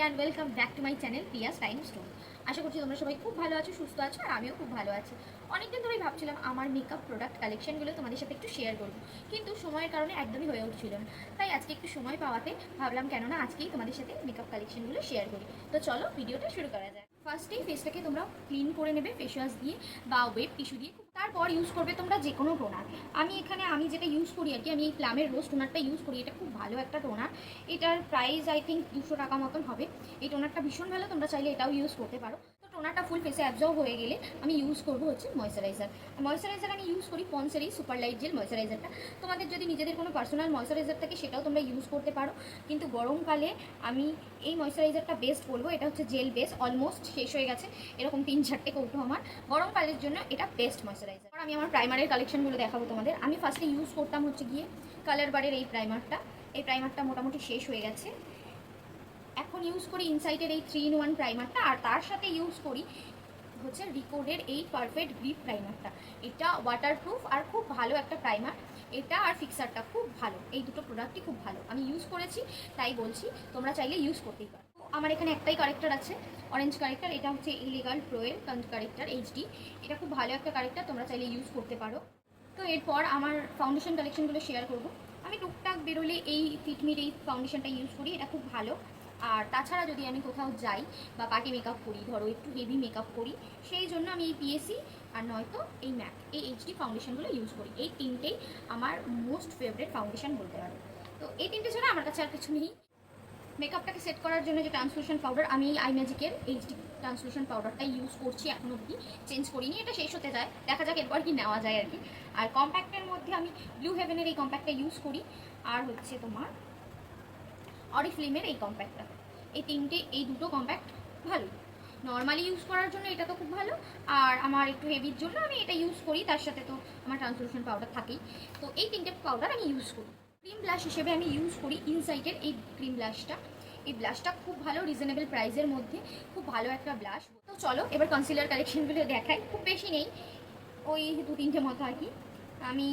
And welcome back to my channel Piyas time stone আশা করছি তোমরা সবাই খুব ভালো আছো, সুস্থ আছো, আর আমিও খুব ভালো আছি। অনেকদিন ধরেই ভাবছিলাম আমার মেকআপ প্রোডাক্ট কালেকশনগুলো তোমাদের সাথে একটু শেয়ার করব, কিন্তু সময়ের কারণে একদমই হয়ে উঠছিল না। তাই আজকে একটু সময় পাওয়াতে ভাবলাম কেননা আজকেই তোমাদের সাথে মেকআপ কালেকশনগুলো শেয়ার করি। তো চলো ভিডিওটা শুরু করা যায় ফার্স্টেই ফেসটাকে তোমরা ক্লিন করে নেবে ফেস ওয়াশ দিয়ে বা ওয়েব টিস্যু দিয়ে তারপর ইউজ করবে তোমরা যে কোনো টোনার আমি এখানে, আমি যেটা ইউজ করি আর কি, আমি এই প্লামের রোজ টোনারটা ইউজ করি, এটা খুব ভালো একটা টোনার এটার প্রাইস আই থিঙ্ক দুশো টাকা মতন হবে। এই টোনারটা ভীষণ ভালো, তোমরা চাইলে এটাও ইউজ করতে পারো। টোনারটা ফুল ফেসে অ্যাবজর্ব হয়ে গেলে আমি ইউজ করব হচ্ছে ময়শ্চারাইজার ময়শ্চারাইজার আমি ইউজ করি পন্সের সুপার লাইট জেল ময়শ্চারাইজারটা তোমাদের যদি নিজেদের কোনো পার্সোনাল ময়শ্চারাইজার থাকে, সেটাও তোমরা ইউজ করতে পারো। কিন্তু গরমকালে আমি এই ময়শ্চারাইজারটা বেস্ট বলব, এটা হচ্ছে জেল বেস অলমোস্ট শেষ হয়ে গেছে। এরকম তিন চারটে কৌটো আমার। গরমকালের জন্য এটা বেস্ট ময়শ্চারাইজার আমি আমার প্রাইমারের কালেকশনগুলো দেখাবো তোমাদের। আমি ফার্স্টে ইউজ করতাম হচ্ছে গিয়ে কালার বারের এই প্রাইমারটা এই প্রাইমারটা মোটামুটি শেষ হয়ে গেছে। এখন ইউজ করি ইনসাইটের এই থ্রি ইন ওয়ান প্রাইমারটা আর তার সাথে ইউজ করি হচ্ছে রিকোডের এই পারফেক্ট গ্রিপ প্রাইমারটা এটা ওয়াটারপ্রুফ আর খুব ভালো একটা প্রাইমার এটা আর ফিক্সারটা খুব ভালো। এই দুটো প্রোডাক্টই খুব ভালো। আমি ইউজ করেছি, তাই বলছি, তোমরা চাইলে ইউজ করতেই পারো। আমার এখানে একটাই কারেক্টার আছে অরেঞ্জ কারেক্টার এটা হচ্ছে ইলিগাল প্রোয়ের কারেক্টার এইচডি এটা খুব ভালো একটা কারেক্টার তোমরা চাইলে ইউজ করতে পারো। তো এরপর আমার ফাউন্ডেশন কালেকশনগুলো শেয়ার করব। আমি টুকটাক বেরোলে এই ফিটমির এই ফাউন্ডেশনটা ইউজ করি, এটা খুব ভালো। আর তাছাড়া যদি আমি কোথাও যাই বা পার্টি মেকআপ করি, ধরো একটু হেভি মেকআপ করি, সেই জন্য আমি এই পিএসসি আর নয়তো এই ম্যাক এই এইচডি ফাউন্ডেশনগুলো ইউজ করি। এই তিনটেই আমার মোস্ট ফেভারিট ফাউন্ডেশন বলতে পারো। তো এই তিনটে ছাড়া আমার কাছে আর কিছু নেই। মেকআপটাকে সেট করার জন্য যে ট্রান্সলুশন পাউডার আমি এই আই ম্যাজিকের এইচডি ট্রান্সলুশন পাউডারটা ইউজ করছি এখন অবধি। চেঞ্জ করিনি, এটা শেষ হতে যায়। দেখা যাক এরপর কি নেওয়া যায় আর কি। আর কম্প্যাক্টের মধ্যে আমি ব্লু হেভেনের এই কম্প্যাক্টটা ইউজ করি। আর হচ্ছে তোমার অরিফ্লিমের এই কম্প্যাক্টটা এই তিনটে, এই দুটো কম্প্যাক্ট ভালো নর্মালি ইউজ করার জন্য এটা তো খুব ভালো। আর আমার একটু হেভির জন্য আমি এটা ইউজ করি, তার সাথে তো আমার ট্রান্সলুশন পাউডার থাকেই। তো এই তিনটে পাউডার আমি ইউজ করি। ক্রিম ব্লাশ হিসেবে আমি ইউজ করি ইনসাইটের এই ক্রিম ব্লাশটা এই ব্লাশটা খুব ভালো রিজনেবল প্রাইসের মধ্যে। খুব ভালো একটা ব্লাশ তো চলো, এবার কনসিলার কালেকশনগুলো দেখাই। খুব বেশি নেই। ওই দু তিনটে মতো আর কি। আমি,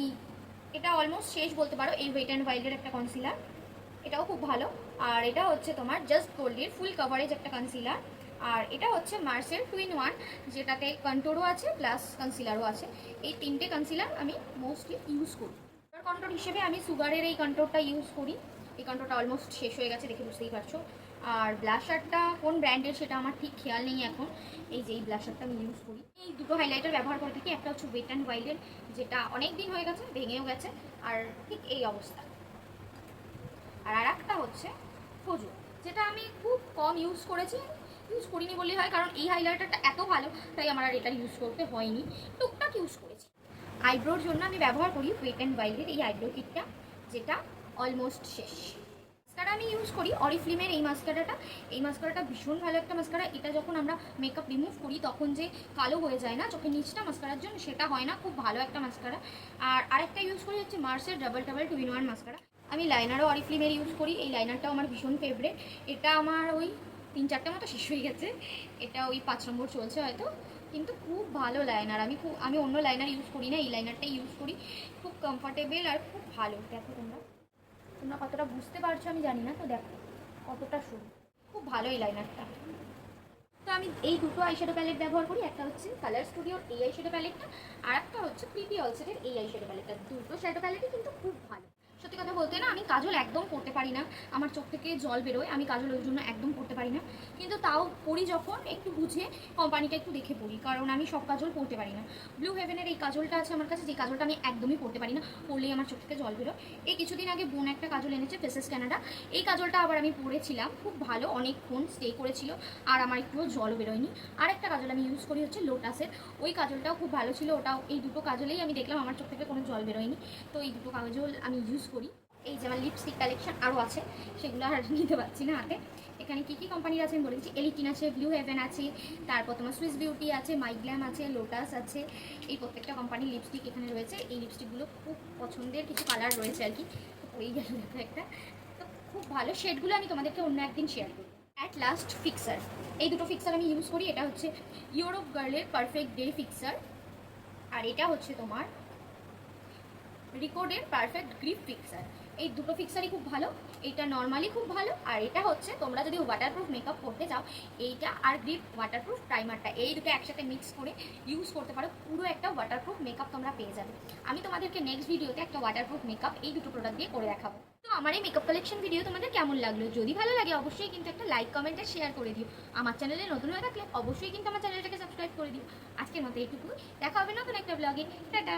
এটা অলমোস্ট শেষ বলতে পারো। এই ওয়েট অ্যান্ড ওয়াইল্ডের একটা কনসিলার খুব ভালো। আর এটা হচ্ছে তোমার জাস্ট গোল্ডের ফুল কভারেজ একটা কনসিলার আর এটা হচ্ছে মার্সের টু ইন ওয়ান যেটাতে কন্ট্রোরও আছে প্লাস কনসিলারও আছে। এই তিনটে কনসিলার আমি মোস্টলি ইউজ করি। কন্ট্রোল হিসেবে আমি সুগারের এই কন্ট্রোলটা ইউজ করি। এই কন্ট্রোলটা অলমোস্ট শেষ হয়ে গেছে দেখে বুঝতেই পারছ। আর ব্লাশারটা কোন ব্র্যান্ডের সেটা আমার ঠিক খেয়াল নেই এখন। এই যে এই ব্লাশারটা আমি ইউজ করি। এই দুটো হাইলাইটার ব্যবহার করে থাকি। একটা হচ্ছে ওয়েট অ্যান্ড ওয়াইল্ডের যেটা অনেক দিন হয়ে গেছে, ভেঙেও গেছে। আর ঠিক এই অবস্থা। আর আর একটা হচ্ছে ফজু যেটা আমি খুব কম ইউজ করেছি ইউজ করিনি বললেই হয়, কারণ এই হাইলাইটারটা এত ভালো, তাই আমার আর এটা ইউজ করতে হয়নি। টুকটাক ইউজ করেছি। আইব্রোর জন্য আমি ব্যবহার করি ওয়েট অ্যান্ড ওয়াইল্ডের এই আইব্রো কিটটা যেটা অলমোস্ট শেষ। মাস্কারা আমি ইউজ করি অরিফ্লিমের এই মাস্কারাটা এই মাস্কারাটা ভীষণ ভালো একটা মাস্কারা এটা যখন আমরা মেকআপ রিমুভ করি, তখন যে কালো হয়ে যায় না, চোখের নিচটা মাস্কারার জন্য, সেটা হয় না। খুব ভালো একটা মাস্কারা আর আরেকটা ইউজ করি হচ্ছে মার্সের double double two in one mascara আমি লাইনারও অরিফ্লিমের ইউজ করি। এই লাইনারটাও আমার ভীষণ ফেভারেট এটা আমার ওই তিন চারটে মতো শেষ হয়ে গেছে। এটা ওই পাঁচ নম্বর চলছে হয়তো। কিন্তু খুব ভালো লাইনার আমি খুব আমি অন্য লাইনার ইউজ করি না, এই লাইনারটাই ইউজ করি। খুব কমফর্টেবল আর খুব ভালো। দেখো তোমরা। তোমরা কতটা বুঝতে পারছ আমি জানি না, তো দেখো কতটা সরু খুব ভালো এই লাইনারটা তো আমি এই দুটো আইশ্যাডো প্যালেট ব্যবহার করি। একটা হচ্ছে কালার স্টুডিওর এই আইশ্যাডো প্যালেটটা আর একটা হচ্ছে প্রিটি অলসেটের এই আইশ্যাডো প্যালেটটা দুটো শ্যাডো প্যালেটই কিন্তু খুব ভালো। সত্যি কথা বলতে না, আমি কাজল একদম করতে পারি না। আমার চোখ থেকে জল বেরোয়, আমি কাজল ওই জন্য একদম করতে পারি না। কিন্তু তাও পড়ি যখন, একটু বুঝে কোম্পানিটা একটু দেখে পড়ি, কারণ আমি সব কাজল পড়তে পারি না। ব্লু হেভেনের এই কাজলটা আছে আমার কাছে, যে কাজলটা আমি একদমই পড়তে পারি না পড়লেই আমার চোখ থেকে জল বেরোয়। এই কিছুদিন আগে বোন একটা কাজল এনেছে ফেসেস ক্যানাডা এই কাজলটা আবার আমি পরেছিলাম, খুব ভালো, অনেকক্ষণ স্টে করেছিল, আর আমার একটুও জলও বেরোয়নি। আর একটা কাজল আমি ইউজ করি হচ্ছে লোটাসের ওই কাজলটাও খুব ভালো ছিল, ওটাও, এই দুটো কাজলেই আমি দেখলাম আমার চোখ থেকে কোনো জল বেরোয়নি। তো এই দুটো কাজল আমি ইউজ করি। এই যে আমার লিপস্টিক কালেকশন আরও আছে, সেগুলো আর নিতে পারছি না হাতে। এখানে কী কী কোম্পানির আছে আমি বলে দিচ্ছি। এলিটিন আছে ব্লু হেভেন আছে, তারপর তোমার সুইস বিউটি আছে মাইগ্ল্যাম আছে লোটাস আছে। এই প্রত্যেকটা কোম্পানির লিপস্টিক এখানে রয়েছে। এই লিপস্টিকগুলো খুব পছন্দের কিছু কালার রয়েছে আর কি। ওই গেল দেখো একটা। তো খুব ভালো শেডগুলো আমি তোমাদেরকে অন্য একদিন শেয়ার করি অ্যাট লাস্ট ফিক্সার এই দুটো ফিক্সার আমি ইউজ করি। এটা হচ্ছে ইউরোপ গার্লের পারফেক্ট ডে ফিক্সার আর এটা হচ্ছে তোমার রিকোডের পারফেক্ট গ্রিপ ফিক্সার এই দুটো ফিক্সারই খুব ভালো, এইটা নর্মালি খুব ভালো, আর এটা হচ্ছে তোমরা যদি ওয়াটারপ্রুফ মেকআপ করতে চাও, এইটা আর গ্রিপ ওয়াটারপ্রুফ প্রাইমারটা এই দুটো একসাথে মিক্স করে ইউজ করতে পারো, পুরো একটা ওয়াটারপ্রুফ মেকআপ তোমরা পেয়ে যাবে। আমি তোমাদেরকে নেক্সট ভিডিওতে একটা ওয়াটারপ্রুফ মেকআপ এই দুটো প্রোডাক্ট দিয়ে করে দেখাবো। তো আমার এই মেকআপ কালেকশন ভিডিও তোমাদের কেমন লাগল? যদি ভালো লাগে, অবশ্যই কিন্তু একটা লাইক কমেন্ট আর শেয়ার করে দিও। আমার চ্যানেলে নতুন হয়ে থাকলে অবশ্যই কিন্তু আমার চ্যানেলটাকে সাবস্ক্রাইব করে দিও। আজকের মতো এইটুকু দেখা হবে নতুন একটা ব্লগে টাটা!